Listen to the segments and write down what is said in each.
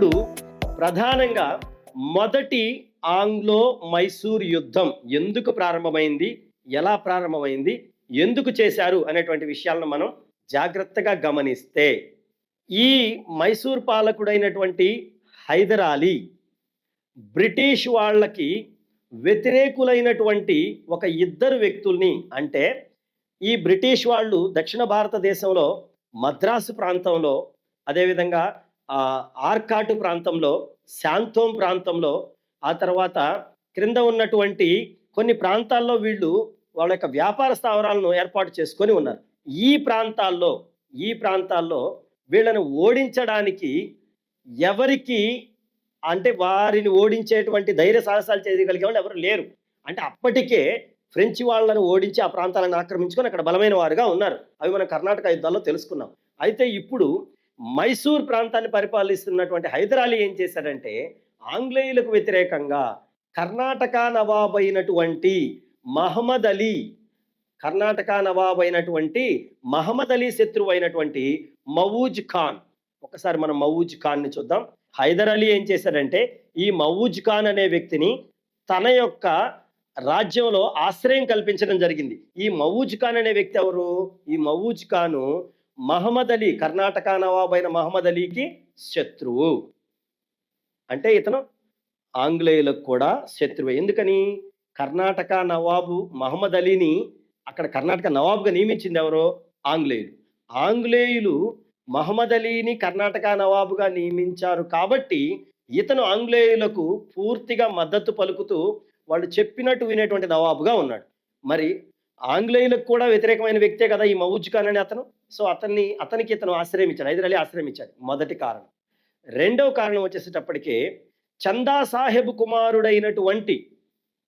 ఇప్పుడు ప్రధానంగా మొదటి ఆంగ్లో మైసూర్ యుద్ధం ఎందుకు ప్రారంభమైంది ఎలా ప్రారంభమైంది ఎందుకు చేశారు అనేటువంటి విషయాలను మనం జాగ్రత్తగా గమనిస్తే ఈ మైసూర్ పాలకుడైనటువంటి హైదర్ అలీ బ్రిటిష్ వాళ్ళకి వ్యతిరేకులైనటువంటి ఒక ఇద్దరు వ్యక్తుల్ని అంటే ఈ బ్రిటిష్ వాళ్ళు దక్షిణ భారతదేశంలో మద్రాసు ప్రాంతంలో అదేవిధంగా ఆర్కాటు ప్రాంతంలో శాంతోం ప్రాంతంలో ఆ తర్వాత క్రింద ఉన్నటువంటి కొన్ని ప్రాంతాల్లో వీళ్ళు వాళ్ళ యొక్క వ్యాపార స్థావరాలను ఏర్పాటు చేసుకొని ఉన్నారు. ఈ ప్రాంతాల్లో ఈ ప్రాంతాల్లో వీళ్ళను ఓడించడానికి ఎవరికి అంటే వారిని ఓడించేటువంటి ధైర్య సాహసాలు చేయగలిగే వాళ్ళు ఎవరు లేరు. అంటే అప్పటికే ఫ్రెంచ్ వాళ్ళను ఓడించి ఆ ప్రాంతాలను ఆక్రమించుకొని అక్కడ బలమైన వారుగా ఉన్నారు. అవి మనం కర్ణాటక యుద్ధాల్లో తెలుసుకున్నాం. అయితే ఇప్పుడు మైసూర్ ప్రాంతాన్ని పరిపాలిస్తున్నటువంటి హైదర్ అలీ ఏం చేశాడంటే ఆంగ్లేయులకు వ్యతిరేకంగా కర్ణాటక నవాబ్ అయినటువంటి మహమ్మద్ అలీ కర్ణాటక నవాబ్ అయినటువంటి మహమ్మద్ అలీ శత్రువు అయినటువంటి మవూజ్ ఖాన్. ఒకసారి మనం మవూజ్ ఖాన్ని చూద్దాం. హైదర్ అలీ ఏం చేశాడంటే ఈ మవూజ్ ఖాన్ అనే వ్యక్తిని తన యొక్క రాజ్యంలో ఆశ్రయం కల్పించడం జరిగింది. ఈ మవూజ్ ఖాన్ అనే వ్యక్తి ఎవరు? ఈ మవూజ్ ఖాను మహమ్మద్ అలీ కర్ణాటక నవాబ్ అయిన మహమ్మద్ అలీకి శత్రువు. అంటే ఇతను ఆంగ్లేయులకు కూడా శత్రువు. ఎందుకని? కర్ణాటక నవాబు మహమ్మద్ అలీని అక్కడ కర్ణాటక నవాబుగా నియమించింది ఎవరో? ఆంగ్లేయులు. ఆంగ్లేయులు మహమ్మద్ అలీని కర్ణాటక నవాబుగా నియమించారు కాబట్టి ఇతను ఆంగ్లేయులకు పూర్తిగా మద్దతు పలుకుతూ వాళ్ళు చెప్పినట్టు వినేటువంటి నవాబుగా ఉన్నాడు. మరి ఆంగ్లేయులకు కూడా వ్యతిరేకమైన వ్యక్తే కదా ఈ మౌజ్ ఖాన్ అని అతను. సో అతన్ని అతనికి ఇతను ఆశ్రయించాడు హైదరాలీ ఆశ్రయించాడు మొదటి కారణం. రెండవ కారణం వచ్చేసేటప్పటికే చందా సాహెబ్ కుమారుడైనటువంటి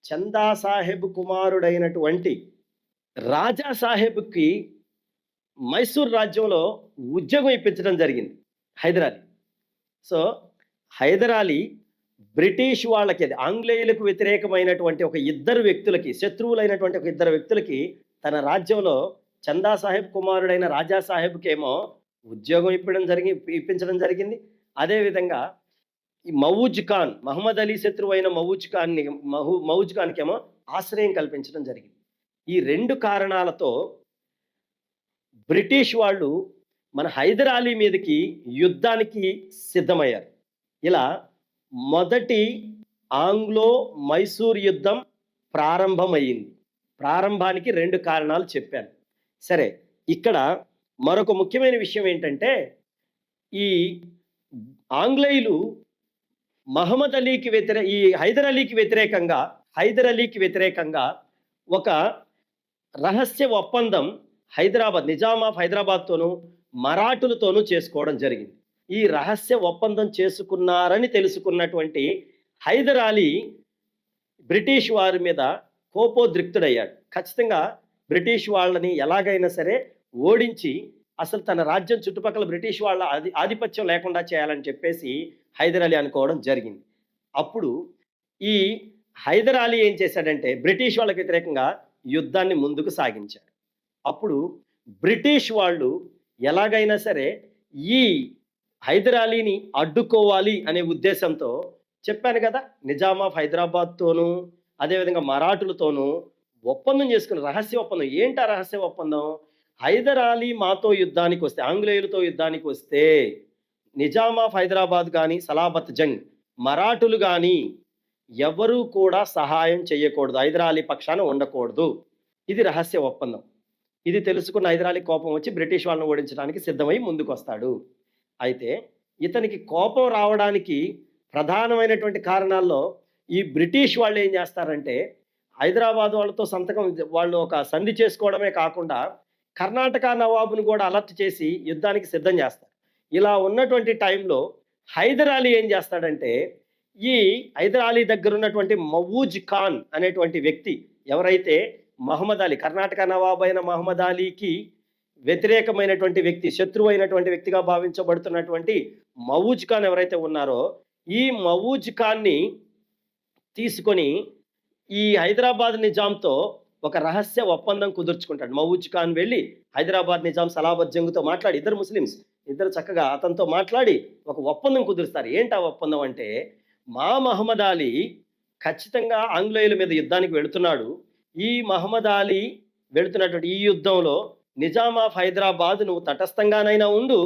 చందా సాహెబ్ కుమారుడైనటువంటి రాజా సాహెబ్కి మైసూర్ రాజ్యంలో ఉద్యోగం ఇప్పించడం జరిగింది హైదరాలీ. సో హైదర్ అలీ బ్రిటిష్ వాళ్ళకి అది ఆంగ్లేయులకు వ్యతిరేకమైనటువంటి ఒక ఇద్దరు వ్యక్తులకి శత్రువులైనటువంటి ఒక ఇద్దరు వ్యక్తులకి తన రాజ్యంలో చందా సాహెబ్ కుమారుడైన రాజా సాహెబ్కేమో ఉద్యోగం ఇప్పడం జరిగి ఇప్పించడం జరిగింది. అదేవిధంగా ఈ మౌజ్ ఖాన్ మహమ్మద్ అలీ శత్రువు అయిన మౌజ్ ఖాన్ని మహు మౌజ్ ఖాన్కేమో ఆశ్రయం కల్పించడం జరిగింది. ఈ రెండు కారణాలతో బ్రిటిష్ వాళ్ళు మన హైదర్ అలీ మీదకి యుద్ధానికి సిద్ధమయ్యారు. ఇలా మొదటి ఆంగ్లో మైసూర్ యుద్ధం ప్రారంభమైంది ప్రారంభానికి రెండు కారణాలు చెప్పాను. సరే ఇక్కడ మరొక ముఖ్యమైన విషయం ఏంటంటే ఈ ఆంగ్లేయులు మహమ్మద్ అలీకి వ్యతిరే ఈ హైదర్ అలీకి వ్యతిరేకంగా హైదర్ అలీకి వ్యతిరేకంగా ఒక రహస్య ఒప్పందం హైదరాబాద్ నిజాం ఆఫ్ హైదరాబాద్తోనూ మరాఠులతోనూ చేసుకోవడం జరిగింది. ఈ రహస్య ఒప్పందం చేసుకున్నారని తెలుసుకున్నటువంటి హైదర్ అలీ బ్రిటిష్ వారి మీద కోపోద్రిక్తుడయ్యాడు. ఖచ్చితంగా బ్రిటిష్ వాళ్ళని ఎలాగైనా సరే ఓడించి అసలు తన రాజ్యం చుట్టుపక్కల బ్రిటిష్ వాళ్ళ ఆధి ఆధిపత్యం లేకుండా చేయాలని చెప్పేసి హైదర్ అలీ అనుకోవడం జరిగింది. అప్పుడు ఈ హైదర్ అలీ ఏం చేశాడంటే బ్రిటిష్ వాళ్ళకి వ్యతిరేకంగా యుద్ధాన్ని ముందుకు సాగించాడు. అప్పుడు బ్రిటిష్ వాళ్ళు ఎలాగైనా సరే ఈ హైదర్ అలీని అడ్డుకోవాలి అనే ఉద్దేశంతో చెప్పాను కదా నిజాం ఆఫ్ హైదరాబాద్తోనూ అదేవిధంగా మరాఠులతోనూ ఒప్పందం చేసుకున్న రహస్య ఒప్పందం. ఏంటి ఆ రహస్య ఒప్పందం? హైదర్ అలీ మాతో యుద్ధానికి వస్తే ఆంగ్లేయులతో యుద్ధానికి వస్తే నిజాం ఆఫ్ హైదరాబాద్ కానీ సలాబత్ జంగ్ మరాఠులు కానీ ఎవరూ కూడా సహాయం చేయకూడదు. హైదర్ అలీ పక్షాన ఉండకూడదు. ఇది రహస్య ఒప్పందం. ఇది తెలుసుకున్న హైదరాలీ కోపం వచ్చి బ్రిటిష్ వాళ్ళని ఓడించడానికి సిద్ధమై ముందుకు వస్తాడు అయితే ఇతనికి కోపం రావడానికి ప్రధానమైనటువంటి కారణాల్లో ఈ బ్రిటిష్ వాళ్ళు ఏం చేస్తారంటే హైదరాబాద్ వాళ్ళతో సంతకం వాళ్ళు ఒక సంధి చేసుకోవడమే కాకుండా కర్ణాటక నవాబును కూడా అలర్ట్ చేసి యుద్ధానికి సిద్ధం చేస్తారు. ఇలా ఉన్నటువంటి టైంలో హైదర్ అలీ ఏం చేస్తాడంటే ఈ హైదర్ అలీ దగ్గర ఉన్నటువంటి మవూజ్ ఖాన్ అనేటువంటి వ్యక్తి ఎవరైతే మహమ్మద్ అలీ కర్ణాటక నవాబ్ అయిన మహమ్మద్ అలీకి వ్యతిరేకమైనటువంటి వ్యక్తి శత్రువు అయినటువంటి వ్యక్తిగా భావించబడుతున్నటువంటి మవూజ్ ఖాన్ ఎవరైతే ఉన్నారో ఈ మవూజ్ ఖాన్ని తీసుకొని ఈ హైదరాబాద్ నిజాంతో ఒక రహస్య ఒప్పందం కుదుర్చుకుంటాడు. మవూజ్ ఖాన్ వెళ్ళి హైదరాబాద్ నిజాం సలాబత్ జంగ్తో మాట్లాడి ఇద్దరు ముస్లిమ్స్ ఇద్దరు చక్కగా అతనితో మాట్లాడి ఒక ఒప్పందం కుదురుస్తారు. ఏంటి ఆ ఒప్పందం అంటే మా మహమ్మద్ అలీ ఖచ్చితంగా ఆంగ్లేయుల మీద యుద్ధానికి వెళుతున్నాడు. ఈ మహమ్మద్ అలీ వెళుతున్నటువంటి ఈ యుద్ధంలో నిజాం ఆఫ్ హైదరాబాద్ నువ్వు తటస్థంగానైనా ఉండు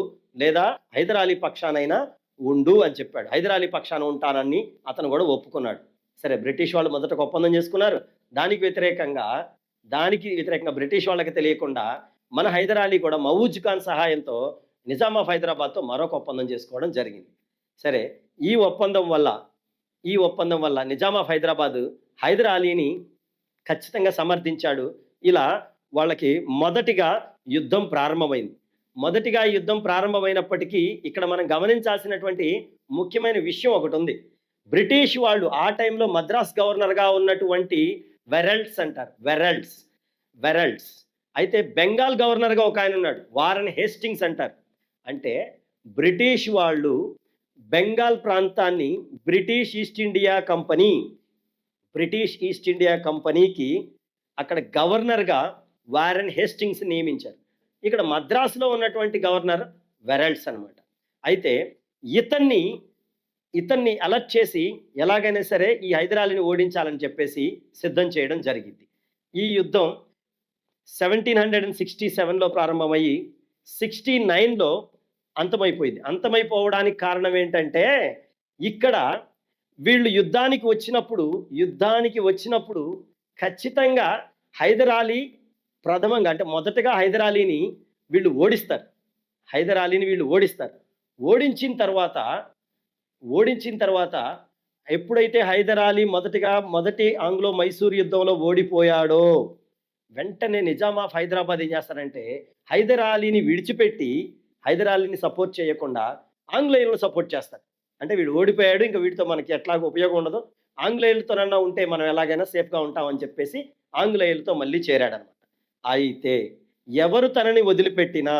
లేదా హైదర్ అలీ పక్షానైనా ఉండు అని చెప్పాడు. హైదరాలీ పక్షాన ఉంటానని అతను కూడా ఒప్పుకున్నాడు. సరే బ్రిటిష్ వాళ్ళు మొదట ఒప్పందం చేసుకున్నారు. దానికి వ్యతిరేకంగా దానికి వ్యతిరేకంగా బ్రిటిష్ వాళ్ళకి తెలియకుండా మన హైదర్ అలీ కూడా మవూజ్ ఖాన్ సహాయంతో నిజాం ఆఫ్ హైదరాబాద్తో మరొక ఒప్పందం చేసుకోవడం జరిగింది. సరే ఈ ఒప్పందం వల్ల ఈ ఒప్పందం వల్ల నిజాం ఆఫ్ హైదరాబాద్ హైదర్ అలీని ఖచ్చితంగా సమర్థించాడు. ఇలా వాళ్ళకి మొదటిగా యుద్ధం ప్రారంభమైంది. మొదటిగా యుద్ధం ప్రారంభమైనప్పటికీ ఇక్కడ మనం గమనించాల్సినటువంటి ముఖ్యమైన విషయం ఒకటి ఉంది బ్రిటిష్ వాళ్ళు ఆ టైంలో మద్రాస్ గవర్నర్గా ఉన్నటువంటి వెరల్డ్స్ అంటారు. వెరల్డ్స్. వెరల్డ్స్. అయితే బెంగాల్ గవర్నర్గా ఒక ఆయన ఉన్నాడు. వారన్ హేస్టింగ్స్ అంటారు. అంటే బ్రిటిష్ వాళ్ళు బెంగాల్ ప్రాంతాన్ని British East India Company British East India కంపెనీకి అక్కడ గవర్నర్గా వారన్ హేస్టింగ్స్ నియమించారు. ఇక్కడ మద్రాసులో ఉన్నటువంటి గవర్నర్ వెరల్డ్స్ అనమాట అయితే ఇతన్ని ఇతన్ని అలర్ట్ చేసి ఎలాగైనా సరే ఈ హైదరాలీని ఓడించాలని చెప్పేసి సిద్ధం చేయడం జరిగింది. ఈ యుద్ధం సెవెంటీన్ హండ్రెడ్ అండ్ సిక్స్టీ సెవెన్లో ప్రారంభమయ్యి సిక్స్టీ నైన్లో అంతమైపోయింది. అంతమైపోవడానికి కారణం ఏంటంటే ఇక్కడ వీళ్ళు యుద్ధానికి వచ్చినప్పుడు యుద్ధానికి వచ్చినప్పుడు ఖచ్చితంగా హైదరాలీ ప్రథమంగా అంటే మొదటగా హైదర్ అలీని వీళ్ళు ఓడిస్తారు. హైదర్ అలీని వీళ్ళు ఓడిస్తారు. ఓడించిన తర్వాత ఓడించిన తర్వాత ఎప్పుడైతే హైదర్ అలీ మొదటిగా మొదటి ఆంగ్లో మైసూర్ యుద్ధంలో ఓడిపోయాడో వెంటనే నిజాం ఆఫ్ హైదరాబాద్ ఏం చేస్తారంటే హైదర్ అలీని విడిచిపెట్టి హైదర్ అలీని సపోర్ట్ చేయకుండా ఆంగ్లేయులను సపోర్ట్ చేస్తారు. అంటే వీడు ఓడిపోయాడు ఇంకా వీటితో మనకి ఎట్లాగో ఉపయోగం ఉండదు. ఆంగ్లేయులతోనన్నా ఉంటే మనం ఎలాగైనా సేఫ్గా ఉంటామని చెప్పేసి ఆంగ్లేయులతో మళ్ళీ చేరాడనమాట. అయితే ఎవరు తనని వదిలిపెట్టినా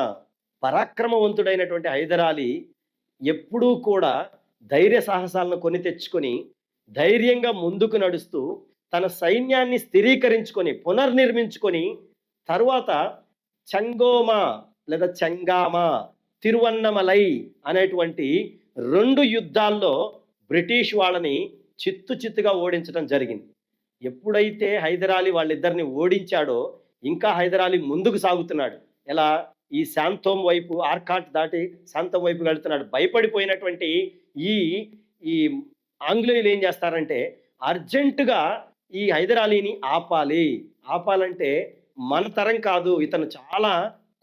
పరాక్రమవంతుడైనటువంటి హైదరాలి ఎప్పుడూ కూడా ధైర్య సాహసాలను కొని తెచ్చుకొని ధైర్యంగా ముందుకు నడుస్తూ తన సైన్యాన్ని స్థిరీకరించుకొని పునర్నిర్మించుకొని తరువాత చంగోమా లేదా చంగామా తిరువన్నమలై అనేటువంటి రెండు యుద్ధాల్లో బ్రిటిష్ వాళ్ళని చిత్తు చిత్తుగా ఓడించడం జరిగింది. ఎప్పుడైతే హైదరాలీ వాళ్ళిద్దరిని ఓడించాడో ఇంకా హైదరాలీ ముందుకు సాగుతున్నాడు. ఎలా? ఈ శాంతం వైపు ఆర్కాట్ దాటి శాంతం వైపు వెళ్తున్నాడు. భయపడిపోయినటువంటి ఈ ఈ ఆంగ్లేయులు ఏం చేస్తారంటే అర్జెంటుగా ఈ హైదరాలీని ఆపాలి. ఆపాలంటే మన తరం కాదు ఇతను చాలా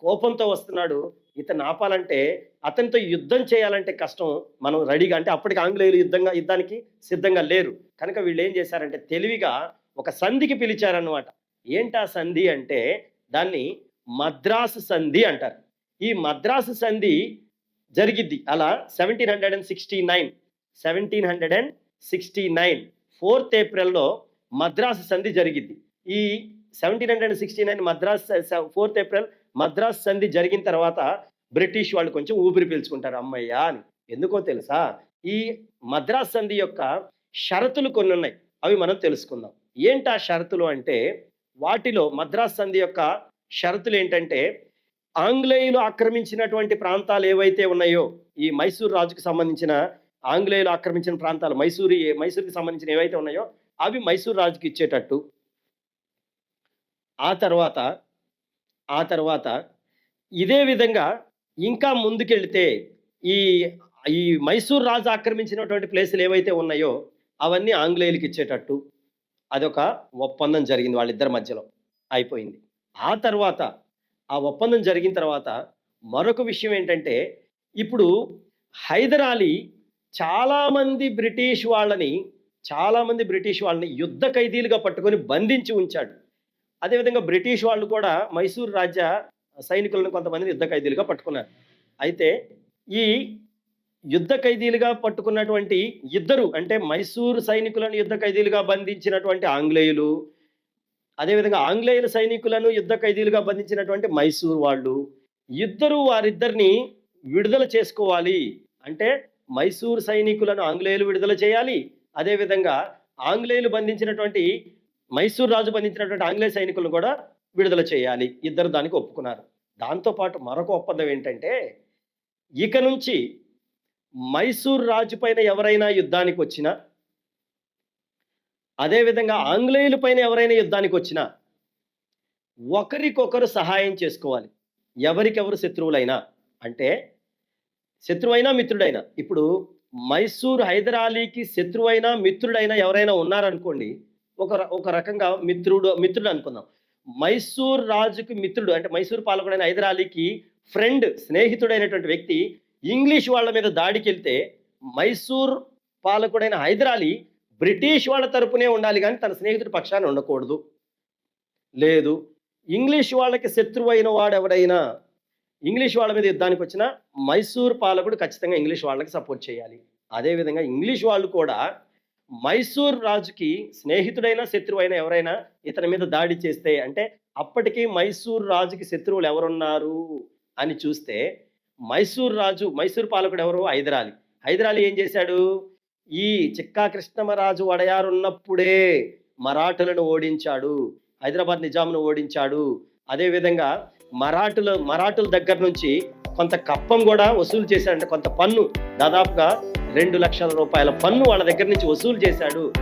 కోపంతో వస్తున్నాడు. ఇతను ఆపాలంటే అతనితో యుద్ధం చేయాలంటే కష్టం. మనం రెడీగా అంటే అప్పటికి ఆంగ్లేయులు యుద్ధంగా యుద్ధానికి సిద్ధంగా లేరు. కనుక వీళ్ళు ఏం చేశారంటే తెలివిగా ఒక సంధికి పిలిచారన్నమాట. ఏంటా సంధి అంటే దాన్ని మద్రాసు సంధి అంటారు. ఈ మద్రాసు సంధి జరిగిద్ది. అలా seventeen hundred and sixty nine seventeen hundred and sixty nine fourth ఏప్రిల్లో మద్రాసు సంధి జరిగిద్ది. ఈ seventeen hundred and sixty nine Madras fourth April Madras సంధి జరిగిన తర్వాత బ్రిటిష్ వాళ్ళు కొంచెం ఊపిరి పీల్చుకుంటారు. అమ్మయ్యా అని. ఎందుకో తెలుసా? ఈ మద్రాస్ సంధి యొక్క షరతులు కొన్ని ఉన్నాయి అవి మనం తెలుసుకుందాం. ఏంటి ఆ షరతులు అంటే వాటిలో మద్రాస్ సంధి యొక్క షరతులు ఏంటంటే ఆంగ్లేయులు ఆక్రమించినటువంటి ప్రాంతాలు ఏవైతే ఉన్నాయో ఈ మైసూర్ రాజుకు సంబంధించిన ఆంగ్లేయులు ఆక్రమించిన ప్రాంతాలు మైసూరి మైసూర్కి సంబంధించిన ఏవైతే ఉన్నాయో అవి మైసూర్ రాజుకి ఇచ్చేటట్టు. ఆ తర్వాత ఆ తర్వాత ఇదే విధంగా ఇంకా ముందుకెళ్తే ఈ ఈ మైసూర్ రాజు ఆక్రమించినటువంటి ప్లేసులు ఏవైతే ఉన్నాయో అవన్నీ ఆంగ్లేయులకి ఇచ్చేటట్టు. అదొక ఒప్పందం జరిగింది వాళ్ళిద్దరి మధ్యలో. అయిపోయింది. ఆ తర్వాత ఆ ఒప్పందం జరిగిన తర్వాత మరొక విషయం ఏంటంటే ఇప్పుడు హైదర్ అలీ చాలామంది బ్రిటిష్ వాళ్ళని చాలామంది బ్రిటిష్ వాళ్ళని యుద్ధ ఖైదీలుగా పట్టుకొని బంధించి ఉంచాడు. అదేవిధంగా బ్రిటిష్ వాళ్ళు కూడా మైసూరు రాజ్య సైనికులను కొంతమందిని యుద్ధ ఖైదీలుగా పట్టుకున్నారు. అయితే ఈ యుద్ధ ఖైదీలుగా పట్టుకున్నటువంటి ఇద్దరు అంటే మైసూరు సైనికులను యుద్ధ ఖైదీలుగా బంధించినటువంటి ఆంగ్లేయులు అదేవిధంగా ఆంగ్లేయుల సైనికులను యుద్ధ ఖైదీలుగా బంధించినటువంటి మైసూరు వాళ్ళు ఇద్దరు వారిద్దరిని విడుదల చేసుకోవాలి. అంటే మైసూరు సైనికులను ఆంగ్లేయులు విడుదల చేయాలి. అదేవిధంగా ఆంగ్లేయులు బంధించినటువంటి మైసూరు రాజు బంధించినటువంటి ఆంగ్లేయ సైనికులను కూడా విడుదల చేయాలి. ఇద్దరు దానికి ఒప్పుకున్నారు. దాంతోపాటు మరొక ఒప్పందం ఏంటంటే ఇక నుంచి మైసూర్ రాజు పైన ఎవరైనా యుద్ధానికి వచ్చినా అదేవిధంగా ఆంగ్లేయుల పైన ఎవరైనా యుద్ధానికి వచ్చినా ఒకరికొకరు సహాయం చేసుకోవాలి. ఎవరికెవరు శత్రువులైనా అంటే శత్రువైనా మిత్రుడైనా. ఇప్పుడు మైసూర్ హైదరాలీకి శత్రువైనా మిత్రుడైనా ఎవరైనా ఉన్నారనుకోండి ఒక ఒక రకంగా మిత్రుడు మిత్రుడు అనుకుందాం. మైసూర్ రాజుకి మిత్రుడు అంటే మైసూర్ పాలకుడైన హైదరాలీకి ఫ్రెండ్ స్నేహితుడైనటువంటి వ్యక్తి ఇంగ్లీష్ వాళ్ళ మీద దాడికి వెళ్తే మైసూర్ పాలకుడైన హైదరాలీ బ్రిటిష్ వాళ్ళ తరపునే ఉండాలి కానీ తన స్నేహితుడి పక్షాన్ని ఉండకూడదు. లేదు ఇంగ్లీష్ వాళ్ళకి శత్రువైన వాడు ఎవడైనా ఇంగ్లీష్ వాళ్ళ మీద యుద్ధానికి వచ్చిన మైసూర్ పాలకుడు ఖచ్చితంగా ఇంగ్లీష్ వాళ్ళకి సపోర్ట్ చేయాలి. అదేవిధంగా ఇంగ్లీష్ వాళ్ళు కూడా మైసూర్ రాజుకి స్నేహితుడైన శత్రువైన ఎవరైనా ఇతని మీద దాడి చేస్తే అంటే అప్పటికి మైసూర్ రాజుకి శత్రువులు ఎవరున్నారు అని చూస్తే మైసూర్ రాజు మైసూర్ పాలకుడు ఎవరు? హైదరాలి. హైదరాలి ఏం చేశాడు? ఈ చిక్కా కృష్ణమరాజు వడయారు ఉన్నప్పుడే మరాఠులను ఓడించాడు. హైదరాబాద్ నిజాంను ఓడించాడు. అదేవిధంగా మరాఠుల మరాఠుల దగ్గర నుంచి కొంత కప్పం కూడా వసూలు చేశాడంటే. కొంత పన్ను. దాదాపుగా రెండు లక్షల రూపాయల పన్ను వాళ్ళ దగ్గర నుంచి వసూలు చేశాడు.